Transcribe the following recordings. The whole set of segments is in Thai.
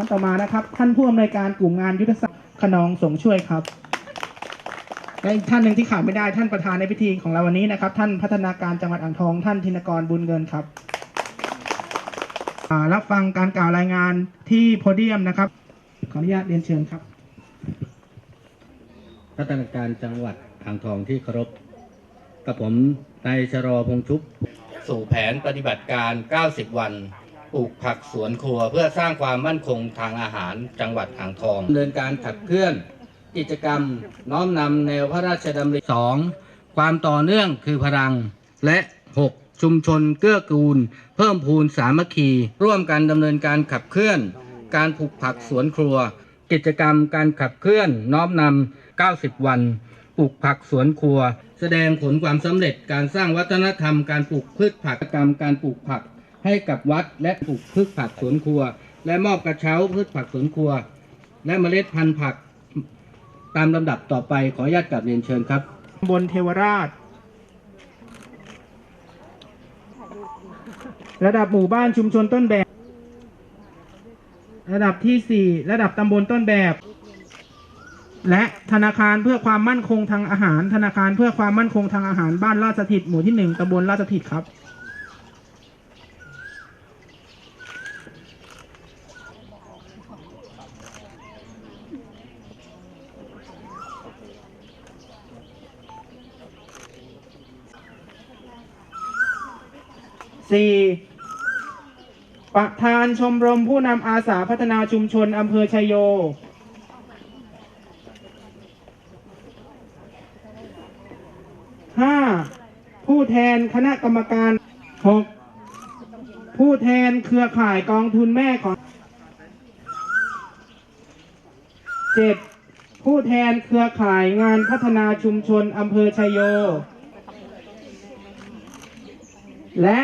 ท่านต่อมานะครับ ท่านผู้อำนวยการกลุ่มงานยุทธศาสตร์ขนองสงช่วยครับและอีกท่านหนึ่งที่ขาดไม่ได้ท่านประธานในพิธีของเราวันนี้นะครับ ท่านพัฒนาการจังหวัดอ่างทอง ท่านธินกรบุญเงินครับอ่ารับฟังการกล่าวรายงานที่โพเดียมนะครับ ขออนุญาตเรียนเชิญครับพัฒนาการจังหวัดอ่างทองที่เคารพกับผมนายชรอพงษ์ชุบสู่แผนปฏิบัติการ 90 วัน ปลูกผักสวนครัว เพื่อสร้างความมั่นคงทางอาหารจังหวัดอ่างทองดำเนินการขับเคลื่อน กิจกรรมน้อมนำแนวพระราชดำริ 2. ความต่อเนื่องคือพลัง และ 6. ชุมชนเกื้อกูล เพิ่มพูนสามัคคี ร่วมกันดำเนินการขับเคลื่อน การปลูกผักสวนครัว กิจกรรมการขับเคลื่อนน้อมนำ90 วันปลูกผักสวนครัว แสดงผลความสำเร็จการสร้างวัฒนธรรมการปลูกพืชผักกรรมการปลูกผัก ให้กับวัดและปลูกพืชผักสวนครัว และมอบกระเช้าพืชผักสวนครัว และเมล็ดพันธุ์ผักตามลำดับต่อไปขออนุญาตกลับเรียนเชิญครับบนเทวราช ระดับหมู่บ้านชุมชนต้นแบบ ระดับที่สี่ระดับตำบลต้นแบบ และธนาคารเพื่อความมั่นคงทางอาหาร ธนาคารเพื่อความมั่นคงทางอาหารบ้านราชสถิตหมู่ที่หนึ่งตำบลราชสถิตครับ สี่ประธานชมรมผู้นำอาสาพัฒนาชุมชนอำเภอชัยโย ห้าผู้แทนคณะกรรมการหกผู้แทนเครือข่ายกองทุนแม่ของเจ็ดผู้แทนเครือข่ายงานพัฒนาชุมชนอำเภอชัยโย และ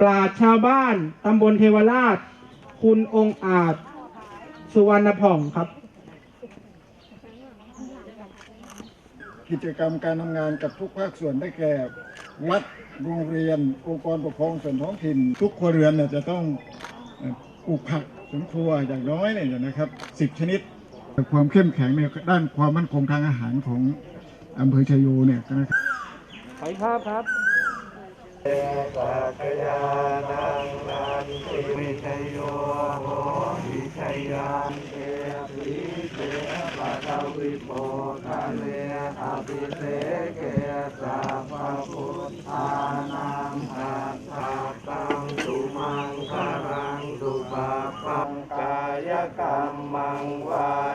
ปราชญ์ชาวบ้านตำบลเทวราช คุณองค์อาจ สุวรรณผ่องครับ กิจกรรมการทำงานกับทุกภาคส่วนได้แก่ วัดโรงเรียน องค์กรปกครองส่วนท้องถิ่น ทุกครัวเรือนเนี่ยจะต้องเอ่อปลูกผักสวนครัวอย่างน้อยเนี่ยนะครับสิบชนิด ความเข้มแข็งในด้านความมั่นคงทางอาหารของอำเภอชัยโยเนี่ยนะครับ ขอภาพครับ เตปัจยานังนันิวิทยยโหวิทยันเตปิเตปัตวิโมทะเลอเสเกสัพพุทานังหัตถะตังสุมังคารังสุปังกายกรรมังวา